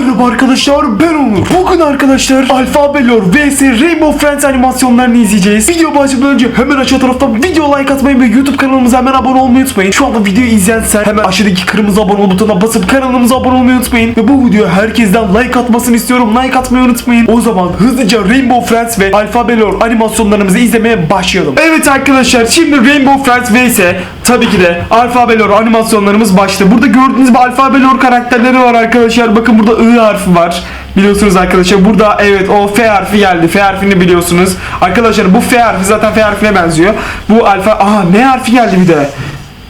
Merhaba arkadaşlar ben Onur. Bugün arkadaşlar Alfa Belor vs Rainbow Friends animasyonlarını izleyeceğiz. Video başlamadan önce hemen aşağı taraftan video like atmayı ve YouTube kanalımıza hemen abone olmayı unutmayın. Şu anda videoyu izleyen sen hemen aşağıdaki kırmızı abone ol butonuna basıp kanalımıza abone olmayı unutmayın. Ve bu videoya herkesten like atmasını istiyorum. Like atmayı unutmayın. O zaman hızlıca Rainbow Friends ve Alfa animasyonlarımızı izlemeye başlayalım. Evet arkadaşlar şimdi Rainbow Friends vs tabii ki de Alfa Belor animasyonlarımız başladı. Burada gördüğünüz gibi Alfa Belor karakterleri var arkadaşlar. Bakın burada I harfi var. Biliyorsunuz arkadaşlar burada evet o F harfi geldi. F harfini biliyorsunuz. Arkadaşlar bu F harfi zaten F harfine benziyor. Bu alfa Aa N harfi geldi bir de.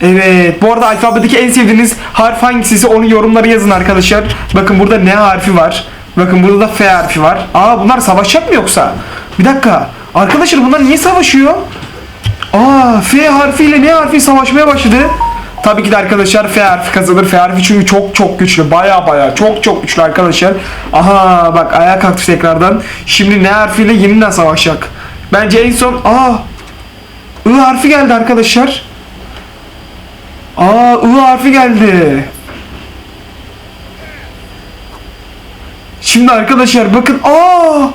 Evet. Bu arada alfabedeki en sevdiğiniz harf hangisi onu yorumlara yazın arkadaşlar. Bakın burada N harfi var. Bakın burada da F harfi var. Aa bunlar savaşacak mı yoksa? Bir dakika. Arkadaşlar bunlar niye savaşıyor? Aa F harfiyle N harfi savaşmaya başladı. Tabii ki de arkadaşlar F harfi kazanır. F harfi çünkü çok çok güçlü. Baya baya çok çok güçlü arkadaşlar. Aha bak ayağa kalktı tekrardan. Şimdi N harfiyle yeniden savaşacak. Bence en son aa I harfi geldi arkadaşlar. Aa I harfi geldi. Şimdi arkadaşlar bakın aa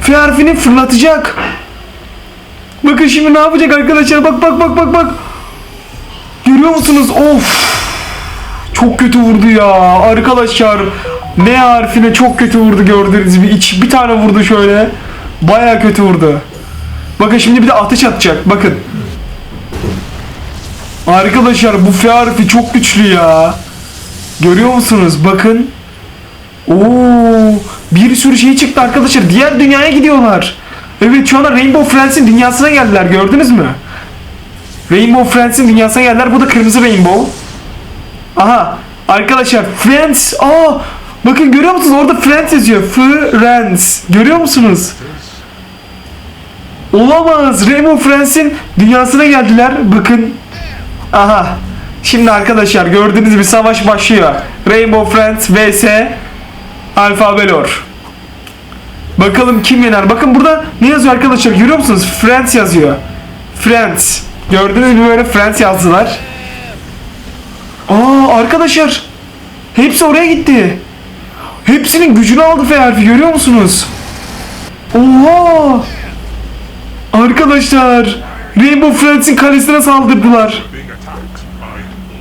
F harfini fırlatacak. Bakın şimdi ne yapacak arkadaşlar? Bak bak bak bak bak. Görüyor musunuz? Of. Çok kötü vurdu ya. Arkadaşlar ne harfine çok kötü vurdu gördüğünüz gibi. İç, bir tane vurdu şöyle. Baya kötü vurdu. Bakın şimdi bir de ateş atacak. Bakın. Arkadaşlar bu F harfi çok güçlü ya. Görüyor musunuz? Bakın. Oo, bir sürü şey çıktı arkadaşlar. Diğer dünyaya gidiyorlar. Evet şu anda Rainbow Friends'in dünyasına geldiler. Gördünüz mü? Rainbow Friends'in dünyasına geldiler. Bu da kırmızı Rainbow. Aha. Arkadaşlar Friends. Aa, bakın görüyor musunuz? Orada Friends yazıyor. Friends. Görüyor musunuz? Olamaz. Rainbow Friends'in dünyasına geldiler. Bakın. Aha. Şimdi arkadaşlar gördüğünüz gibi savaş başlıyor. Rainbow Friends vs Alfa Belor. Bakalım kim yener. Bakın burada ne yazıyor arkadaşlar görüyor musunuz? Friends yazıyor. Friends. Gördüğünüz gibi böyle Friends yazdılar. Aa arkadaşlar. Hepsi oraya gitti. Hepsinin gücünü aldı F görüyor musunuz? Oha. Arkadaşlar. Rainbow Friends'in kalesine saldırdılar.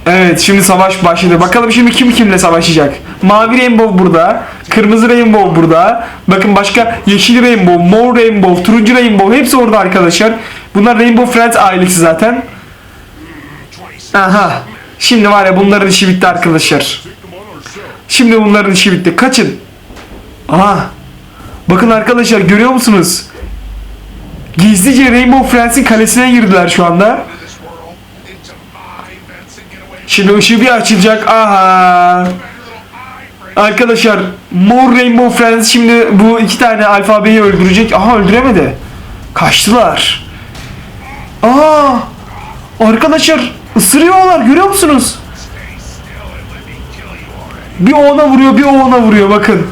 Evet şimdi savaş başladı. Bakalım şimdi kim kimle savaşacak. Mavi Rainbow burada. Kırmızı Rainbow burada. Bakın başka yeşil Rainbow, mor Rainbow, turuncu Rainbow hepsi orada arkadaşlar. Bunlar Rainbow Friends ailesi zaten. Aha. Şimdi var ya bunların işi bitti arkadaşlar. Şimdi bunların işi bitti. Kaçın. Aha. Bakın arkadaşlar görüyor musunuz? Gizlice Rainbow Friends'in kalesine girdiler şu anda. Şimdi ışığı bir açılacak. Aha. Arkadaşlar Mor Rainbow Friends şimdi bu iki tane alfabeyi öldürecek. Aha öldüremedi. Kaçtılar. Aa! Arkadaşlar ısırıyorlar görüyor musunuz? Bir ona vuruyor bir ona vuruyor bakın.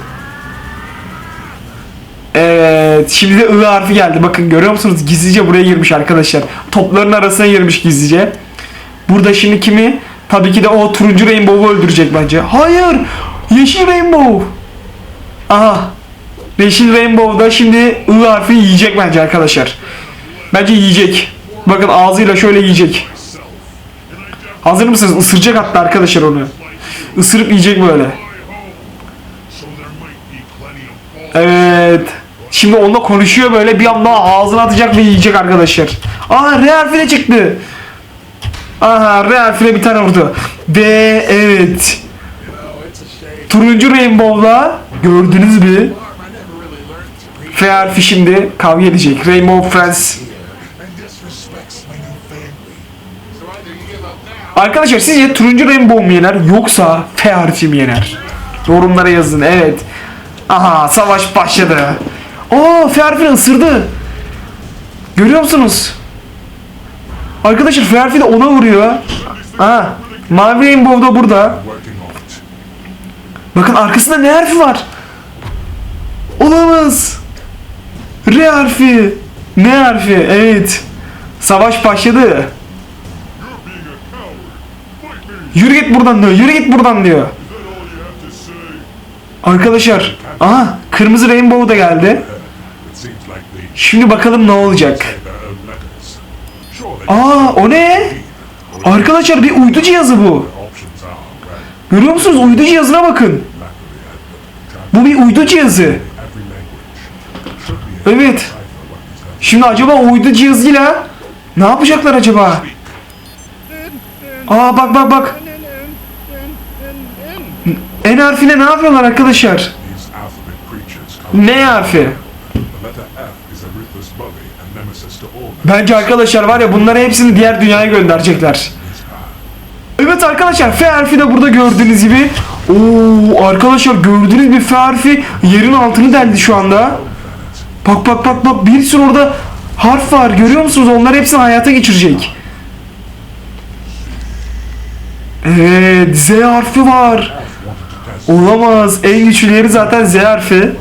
Evet şimdi de I harfi geldi bakın görüyor musunuz gizlice buraya girmiş arkadaşlar. Topların arasına girmiş gizlice. Burada şimdi kimi? Tabii ki de o turuncu Rainbow'u öldürecek bence. Hayır! Yeşil Rainbow! Aha! Yeşil Rainbow da şimdi I harfi yiyecek bence arkadaşlar. Bence yiyecek. Bakın ağzıyla şöyle yiyecek. Hazır mısınız? Isıracak hatta arkadaşlar onu. Isırıp yiyecek böyle. Evet. Şimdi onunla konuşuyor böyle bir anda ağzına atacak ve yiyecek arkadaşlar. Aa R harfi de çıktı. Aha R harfiyle bir tane vurdu. Ve evet. Turuncu Rainbow'la gördünüz mü? F harfi şimdi kavga edecek. Rainbow Friends. Arkadaşlar sizce turuncu Rainbow mu yener yoksa F harfi mi yener? Yorumlara yazın evet. Aha savaş başladı. Aa F harfini ısırdı. Görüyor musunuz? Arkadaşlar F harfi de ona vuruyor. Ha, Mavi Rainbow da burada. Bakın arkasında ne harfi var? Olamaz. R harfi. Ne harfi? Evet. Savaş başladı. Yürü git buradan diyor. Yürü git buradan diyor. Arkadaşlar. Aha kırmızı rainbow da geldi. Şimdi bakalım ne olacak. Aa o ne? Arkadaşlar bir uydu cihazı bu. Görüyor musunuz? Uydu cihazına bakın. Bu bir uydu cihazı. Evet. Şimdi acaba uydu cihazıyla ne yapacaklar acaba? Aa bak bak bak. N harfiyle ne yapıyorlar arkadaşlar? N harfi. Bence arkadaşlar var ya bunları hepsini diğer dünyaya gönderecekler. Evet arkadaşlar F harfi de burada gördüğünüz gibi. Oo arkadaşlar gördüğünüz bir F harfi yerin altını deldi şu anda. Bak bak bak bak bir sürü orada harf var görüyor musunuz? Onlar hepsini hayata geçirecek. Evet Z harfi var. Olamaz. En güçlüleri zaten Z harfi.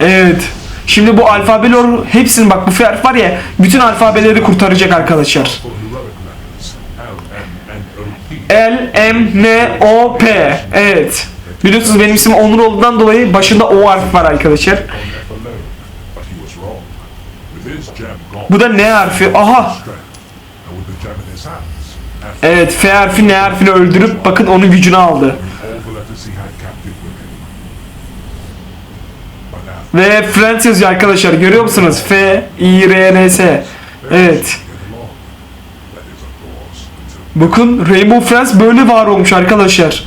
Evet. Şimdi bu alfabeler hepsini bak bu F harf var ya bütün alfabeleri kurtaracak arkadaşlar. L, M, N, O, P. Evet. Biliyorsunuz benim ismim Onur olduğundan dolayı başında O harfi var arkadaşlar. Bu da N harfi. Aha. Evet F harfi N harfini öldürüp bakın onun gücünü aldı. Ve Friends arkadaşlar. Görüyor musunuz? F, I, R, N, S. Evet. Bakın Rainbow Friends böyle var olmuş arkadaşlar.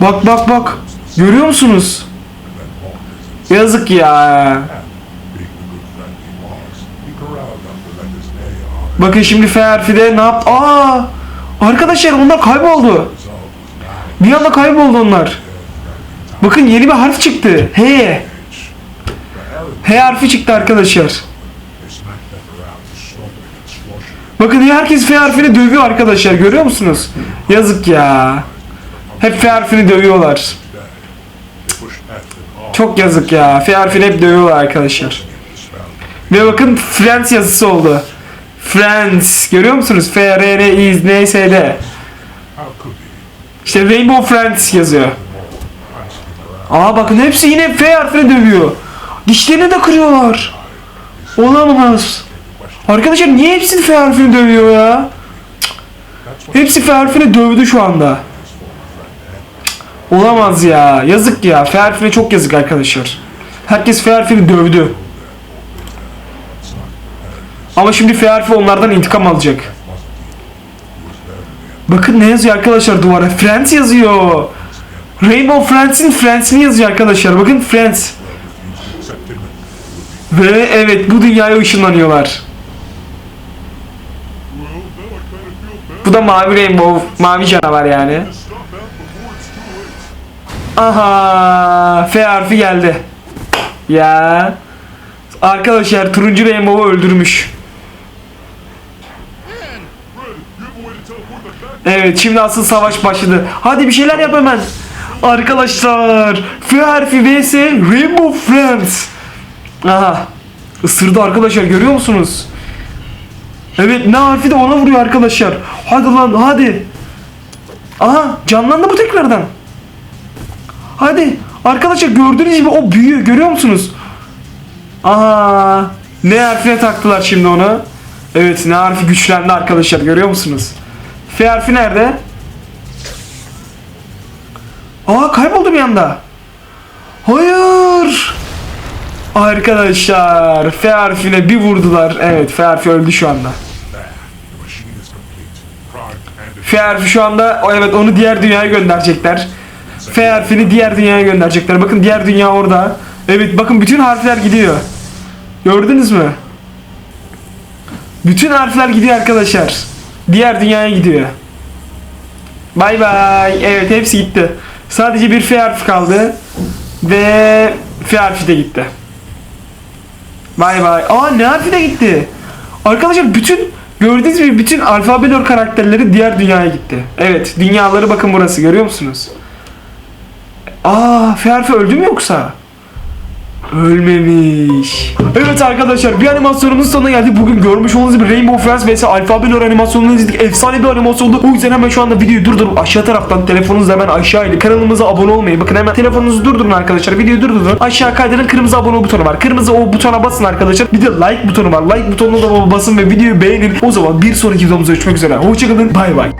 Bak bak bak. Görüyor musunuz? Yazık ya. Bakın şimdi F ne yaptı? Aa! Arkadaşlar onlar kayboldu. Bir anda kayboldu onlar. Bakın yeni bir harf çıktı. H. H harfi çıktı arkadaşlar. Bakın herkes F harfini dövüyor arkadaşlar. Görüyor musunuz? Yazık ya. Hep F harfini dövüyorlar. Çok yazık ya. F harfini hep dövüyorlar arkadaşlar. Ve bakın Friends yazısı oldu. Friends. Görüyor musunuz? F, R, N, I, N, S, D. İşte Rainbow Friends yazıyor. Aa bakın hepsi yine F harfini dövüyor. Dişlerini de kırıyorlar. Olamaz. Arkadaşlar niye hepsi F harfini dövüyor ya? Hepsi F harfini dövdü şu anda. Olamaz ya. Yazık ya. F harfine çok yazık arkadaşlar. Herkes F harfini dövdü. Ama şimdi F harfi onlardan intikam alacak. Bakın ne yazıyor arkadaşlar duvara? Friends yazıyor. Rainbow Friends'in Friends'ini yazıyor arkadaşlar. Bakın Friends. Ve evet bu dünyaya ışınlanıyorlar. Bu da mavi Rainbow, mavi canavar yani. Aha, F harfi geldi. Ya. Arkadaşlar turuncu Rainbow'u öldürmüş. Evet şimdi asıl savaş başladı. Hadi bir şeyler yap hemen. Arkadaşlar F harfi vs Rainbow Friends. Aha. Isırdı arkadaşlar görüyor musunuz? Evet ne harfi de ona vuruyor arkadaşlar. Hadi lan hadi. Aha canlandı bu tekrardan. Hadi arkadaşlar gördüğünüz gibi o büyüyor görüyor musunuz? Aha ne harfine taktılar şimdi onu. Evet ne harfi güçlendi arkadaşlar görüyor musunuz? F harfi nerede? Aa kayboldu bir anda. Hayır. Arkadaşlar F bir vurdular. Evet F öldü şu anda. F şu anda evet onu diğer dünyaya gönderecekler. F diğer dünyaya gönderecekler. Bakın diğer dünya orada. Evet bakın bütün harfler gidiyor. Gördünüz mü? Bütün harfler gidiyor arkadaşlar. Diğer dünyaya gidiyor. Bay bay. Evet hepsi gitti. Sadece bir F kaldı. Ve F de gitti. Bay bay. Aa ne harfi de gitti. Arkadaşlar bütün gördüğünüz gibi bütün alfabelor karakterleri diğer dünyaya gitti. Evet dünyaları bakın burası görüyor musunuz? Aa F harfi öldü mü yoksa? Ölmemiş. Evet arkadaşlar bir animasyonumuzun sonuna geldik. Bugün görmüş olduğunuz gibi Rainbow Friends vs Alpha Belor animasyonunu izledik. Efsane bir animasyondu. O yüzden hemen şu anda videoyu durdurup aşağı taraftan telefonunuzla hemen aşağı inip kanalımıza abone olmayı. Bakın hemen telefonunuzu durdurun arkadaşlar. Videoyu durdurun. Aşağı kaydırın kırmızı abone butonu var. Kırmızı o butona basın arkadaşlar. Bir de like butonu var. Like butonuna da basın ve videoyu beğenin. O zaman bir sonraki videomuzda görüşmek üzere. Hoşçakalın. Bay bay.